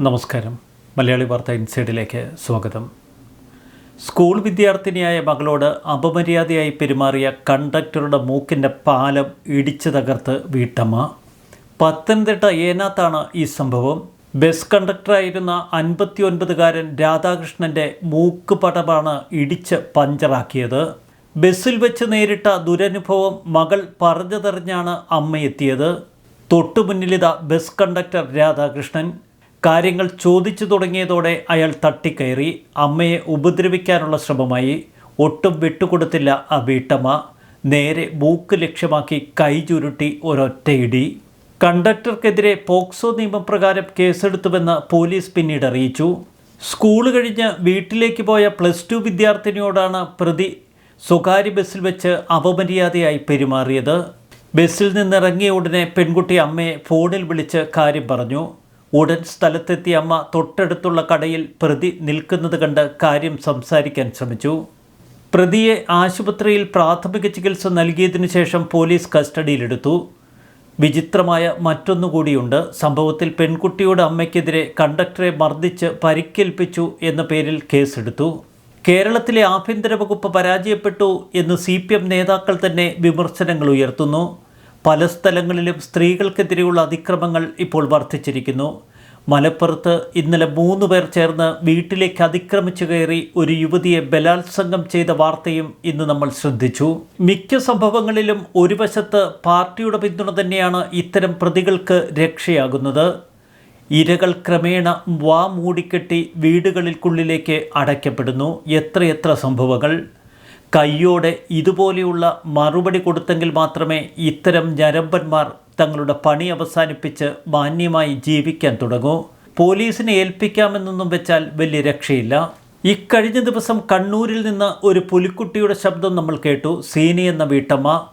നമസ്കാരം. മലയാളി വാർത്ത ഇൻസൈഡിലേക്ക് സ്വാഗതം. സ്കൂൾ വിദ്യാർത്ഥിനിയായ മകളോട് അപമര്യാദയായി പെരുമാറിയ കണ്ടക്ടറുടെ മൂക്കിന്റെ പാലം ഇടിച്ചു തകർത്ത് വീട്ടമ്മ. പത്തനംതിട്ട ഏനാത്താണ് ഈ സംഭവം. ബസ് കണ്ടക്ടറായിരുന്ന അൻപത്തി ഒൻപതുകാരൻ രാധാകൃഷ്ണന്റെ മൂക്ക് പടമാണ് ഇടിച്ച് പഞ്ചറാക്കിയത്. ബസ്സിൽ വെച്ച് നേരിട്ട ദുരനുഭവം മകൾ പറഞ്ഞതറിഞ്ഞാണ് അമ്മയെത്തിയത്. തൊട്ടുമുന്നിലിത ബസ് കണ്ടക്ടർ രാധാകൃഷ്ണൻ. കാര്യങ്ങൾ ചോദിച്ചു തുടങ്ങിയതോടെ അയാൾ തട്ടിക്കയറി. അമ്മയെ ഉപദ്രവിക്കാനുള്ള ശ്രമമായി. ഒട്ടും വിട്ടുകൊടുത്തില്ല ആ വീട്ടമ്മ. നേരെ മൂക്ക് ലക്ഷ്യമാക്കി കൈ ചുരുട്ടി ഒരൊറ്റയിടി. കണ്ടക്ടർക്കെതിരെ പോക്സോ നിയമപ്രകാരം കേസെടുത്തുവെന്ന് പോലീസ് പിന്നീട് അറിയിച്ചു. സ്കൂൾ കഴിഞ്ഞ് വീട്ടിലേക്ക് പോയ പ്ലസ് ടു വിദ്യാർത്ഥിനിയോടാണ് പ്രതി സ്വകാര്യ ബസ്സിൽ വെച്ച് അപമര്യാദയായി പെരുമാറിയത്. ബസ്സിൽ നിന്നിറങ്ങിയ ഉടനെ പെൺകുട്ടി അമ്മയെ ഫോണിൽ വിളിച്ച് കാര്യം പറഞ്ഞു. ഉടൻ സ്ഥലത്തെത്തിയ അമ്മ തൊട്ടടുത്തുള്ള കടയിൽ പ്രതി നിൽക്കുന്നത് കണ്ട് കാര്യം സംസാരിക്കാൻ ശ്രമിച്ചു. പ്രതിയെ ആശുപത്രിയിൽ പ്രാഥമിക ചികിത്സ നൽകിയതിനു ശേഷം പോലീസ് കസ്റ്റഡിയിലെടുത്തു. വിചിത്രമായ മറ്റൊന്നുകൂടിയുണ്ട്. സംഭവത്തിൽ പെൺകുട്ടിയുടെ അമ്മയ്ക്കെതിരെ കണ്ടക്ടറെ മർദ്ദിച്ച് പരിക്കേൽപ്പിച്ചു എന്ന പേരിൽ കേസെടുത്തു. കേരളത്തിലെ ആഭ്യന്തര വകുപ്പ് പരാജയപ്പെട്ടു എന്ന് സി നേതാക്കൾ തന്നെ വിമർശനങ്ങൾ ഉയർത്തുന്നു. പല സ്ഥലങ്ങളിലും സ്ത്രീകൾക്കെതിരെയുള്ള അതിക്രമങ്ങൾ ഇപ്പോൾ വർദ്ധിച്ചിരിക്കുന്നു. മലപ്പുറത്ത് ഇന്നലെ മൂന്ന് പേർ ചേർന്ന് വീട്ടിലേക്ക് അതിക്രമിച്ചു കയറി ഒരു യുവതിയെ ബലാത്സംഗം ചെയ്ത വാർത്തയും ഇന്ന് നമ്മൾ ശ്രദ്ധിച്ചു. മിക്ക സംഭവങ്ങളിലും ഒരു വശത്ത് പാർട്ടിയുടെ പിന്തുണ തന്നെയാണ് ഇത്തരം പ്രതികൾക്ക് രക്ഷയാകുന്നത്. ഇരകൾ ക്രമേണ വാ മൂടിക്കെട്ടി വീടുകൾക്കുള്ളിലേക്ക് അടയ്ക്കപ്പെടുന്നു. എത്രയെത്ര സംഭവങ്ങൾ. കയ്യോടെ ഇതുപോലെയുള്ള മറുപടി കൊടുത്തെങ്കിൽ മാത്രമേ ഇത്തരം ഞരമ്പന്മാർ തങ്ങളുടെ പണി അവസാനിപ്പിച്ച് മാന്യമായി ജീവിക്കാൻ തുടങ്ങൂ. പോലീസിനെ ഏൽപ്പിക്കാമെന്നൊന്നും വെച്ചാൽ വലിയ രക്ഷയില്ല. ഇക്കഴിഞ്ഞ ദിവസം കണ്ണൂരിൽ നിന്ന് ഒരു പുലിക്കുട്ടിയുടെ ശബ്ദം നമ്മൾ കേട്ടു. സീനി എന്ന വീട്ടമ്മ.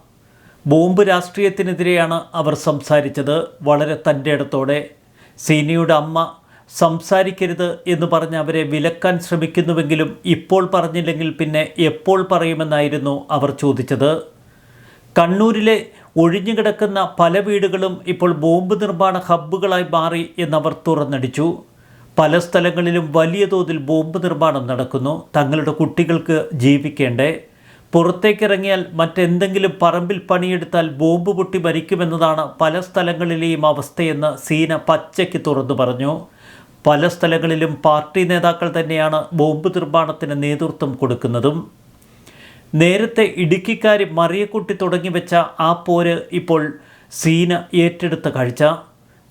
ബോംബ് രാഷ്ട്രീയത്തിനെതിരെയാണ് അവർ സംസാരിച്ചത്. വളരെ തന്റെ ഇടത്തോടെ സീനിയുടെ അമ്മ സംസാരിക്കരുത് എന്ന് പറഞ്ഞ് അവരെ വിലക്കാൻ ശ്രമിക്കുന്നുവെങ്കിലും ഇപ്പോൾ പറഞ്ഞില്ലെങ്കിൽ പിന്നെ എപ്പോൾ പറയുമെന്നായിരുന്നു അവർ ചോദിച്ചത്. കണ്ണൂരിലെ ഒഴിഞ്ഞുകിടക്കുന്ന പല വീടുകളും ഇപ്പോൾ ബോംബ് നിർമ്മാണ ഹബ്ബുകളായി മാറി എന്നവർ തുറന്നടിച്ചു. പല സ്ഥലങ്ങളിലും വലിയ തോതിൽ ബോംബ് നിർമ്മാണം നടക്കുന്നു. തങ്ങളുടെ കുട്ടികൾക്ക് ജീവിക്കേണ്ടേ. പുറത്തേക്കിറങ്ങിയാൽ മറ്റെന്തെങ്കിലും പറമ്പിൽ പണിയെടുത്താൽ ബോംബ് പൊട്ടി മരിക്കുമെന്നതാണ് പല സ്ഥലങ്ങളിലെയും അവസ്ഥയെന്ന് സീന പച്ചയ്ക്ക് തുറന്നു പറഞ്ഞു. പല സ്ഥലങ്ങളിലും പാർട്ടി നേതാക്കൾ തന്നെയാണ് ബോംബ് നിർമ്മാണത്തിന് നേതൃത്വം കൊടുക്കുന്നതും. നേരത്തെ ഇടുക്കിക്കാരി മറിയക്കുട്ടി തുടങ്ങി വെച്ച ആ പോര് ഇപ്പോൾ സീന ഏറ്റെടുത്ത കാഴ്ച.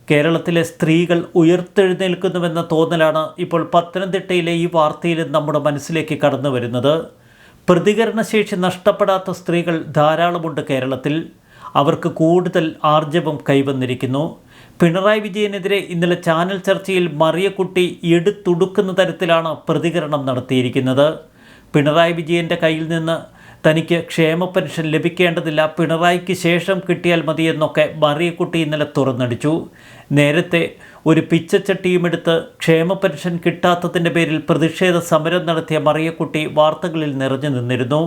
കേരളത്തിലെ സ്ത്രീകൾ ഉയർത്തെഴുന്നേൽക്കുന്നുവെന്ന തോന്നലാണ് ഇപ്പോൾ പത്തനംതിട്ടയിലെ ഈ വാർത്തയിൽ നമ്മുടെ മനസ്സിലേക്ക് കടന്നു വരുന്നത് പ്രതികരണശേഷി നഷ്ടപ്പെടാത്ത സ്ത്രീകൾ ധാരാളമുണ്ട് കേരളത്തിൽ. അവർക്ക് കൂടുതൽ ആർജവം കൈവന്നിരിക്കുന്നു. പിണറായി വിജയനെതിരെ ഇന്നലെ ചാനൽ ചർച്ചയിൽ മറിയക്കുട്ടി എടുത്തുടുക്കുന്ന തരത്തിലാണ് പ്രതികരണം നടത്തിയിരിക്കുന്നത്. പിണറായി വിജയന്റെ കയ്യിൽ നിന്ന് തനിക്ക് ക്ഷേമ പെൻഷൻ ലഭിക്കേണ്ടതില്ല പിണറായിക്ക് ശേഷം കിട്ടിയാൽ മതിയെന്നൊക്കെ മറിയക്കുട്ടി ഇന്നലെ തുറന്നടിച്ചു. നേരത്തെ ഒരു പിച്ചച്ചട്ടിയുമെടുത്ത് ക്ഷേമ പെൻഷൻ കിട്ടാത്തതിന്റെ പേരിൽ പ്രതിഷേധ സമരം നടത്തിയ മറിയക്കുട്ടി വാർത്തകളിൽ നിറഞ്ഞു നിന്നിരുന്നു.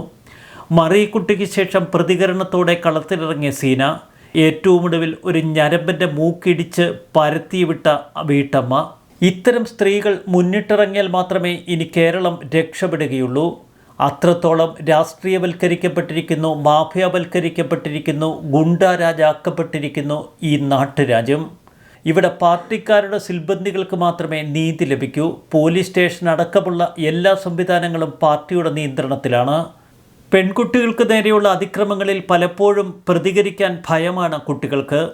മറിയക്കുട്ടിക്ക് ശേഷം പ്രതികരണത്തോടെ കളത്തിലിറങ്ങിയ സീന ഏറ്റവും ഒടുവിൽ ഒരു ഞരമ്പന്റെ മൂക്കിടിച്ച് പരത്തിവിട്ട വീട്ടമ്മ. ഇത്തരം സ്ത്രീകൾ മുന്നിട്ടിറങ്ങിയാൽ മാത്രമേ ഇനി കേരളം രക്ഷപ്പെടുകയുള്ളൂ. അത്രത്തോളം രാഷ്ട്രീയവൽക്കരിക്കപ്പെട്ടിരിക്കുന്നു മാഫിയവൽക്കരിക്കപ്പെട്ടിരിക്കുന്നു ഗുണ്ടാരാജാക്കപ്പെട്ടിരിക്കുന്നു ഈ നാട്ടുരാജ്യം. ഇവിടെ പാർട്ടിക്കാരുടെ സിൽബന്ധികൾക്ക് മാത്രമേ നീതി ലഭിക്കൂ. പോലീസ് സ്റ്റേഷൻ അടക്കമുള്ള എല്ലാ സംവിധാനങ്ങളും പാർട്ടിയുടെ നിയന്ത്രണത്തിലാണ്. പെൺകുട്ടികൾക്ക് നേരെയുള്ള അതിക്രമങ്ങളിൽ പലപ്പോഴും പ്രതികരിക്കാൻ ഭയമാണ് കുട്ടികൾക്ക്.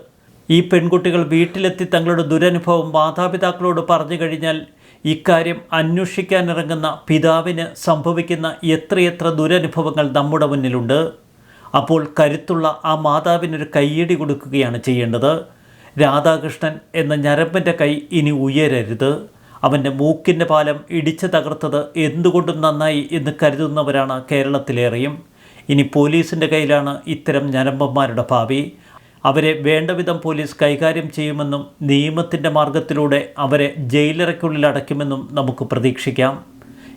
ഈ പെൺകുട്ടികൾ വീട്ടിലെത്തി തങ്ങളുടെ ദുരനുഭവം മാതാപിതാക്കളോട് പറഞ്ഞു കഴിഞ്ഞാൽ ഇക്കാര്യം അന്വേഷിക്കാനിറങ്ങുന്ന പിതാവിന് സംഭവിക്കുന്ന എത്രയെത്ര ദുരനുഭവങ്ങൾ നമ്മുടെ മുന്നിലുണ്ട്. അപ്പോൾ കരുത്തുള്ള ആ മാതാവിനൊരു കൈയ്യടി കൊടുക്കുകയാണ് ചെയ്യേണ്ടത്. രാധാകൃഷ്ണൻ എന്ന ഞരമ്പന്റെ കൈ ഇനി ഉയരരുത്. അവന്റെ മൂക്കിന്റെ പാലം ഇടിച്ചു തകർത്തത് എന്തുകൊണ്ടും നന്നായി എന്ന് കരുതുന്നവരാണ് കേരളത്തിലേറെയും. ഇനി പോലീസിന്റെ കയ്യിലാണ് ഇത്തരം ഞരമ്പന്മാരുടെ ഭാവി. അവരെ വേണ്ടവിധം പോലീസ് കൈകാര്യം ചെയ്യുമെന്നും നിയമത്തിന്റെ മാർഗത്തിലൂടെ അവരെ ജയിലറയ്ക്കുള്ളിൽ അടയ്ക്കുമെന്നും നമുക്ക് പ്രതീക്ഷിക്കാം.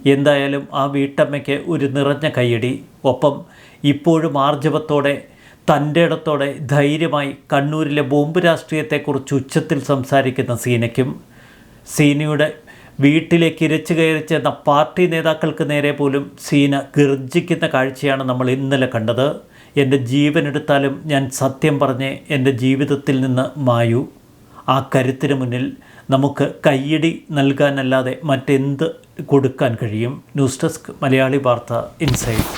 എന്തായാലും ആ വീട്ടമ്മയ്ക്ക് ഒരു നിറഞ്ഞ കൈയടി ഒപ്പം ഇപ്പോഴും ആർജവത്തോടെ തന്റെ ഇടത്തോടെ ധൈര്യമായി കണ്ണൂരിലെ ബോംബ് രാഷ്ട്രീയത്തെക്കുറിച്ച് ഉച്ചത്തിൽ സംസാരിക്കുന്ന സീനയ്ക്കും സീനയുടെ വീട്ടിലേക്ക് ഇരച്ചു കയറി ചെന്ന പാർട്ടി നേതാക്കൾക്ക് നേരെ പോലും സീന ഗർജിക്കുന്ന കാഴ്ചയാണ് നമ്മൾ ഇന്നലെ കണ്ടത്. എന്റെ ജീവനെടുത്താലും ഞാൻ സത്യം പറഞ്ഞ് എന്റെ ജീവിതത്തിൽ നിന്ന് മായു. ആ കരുത്തിന് മുന്നിൽ നമുക്ക് കയ്യടി നൽകാനല്ലാതെ മറ്റെന്ത് കൊടുക്കാൻ കഴിയും? ന്യൂസ് ഡെസ്ക് മലയാളി വാർത്ത ഇൻസൈറ്റ്.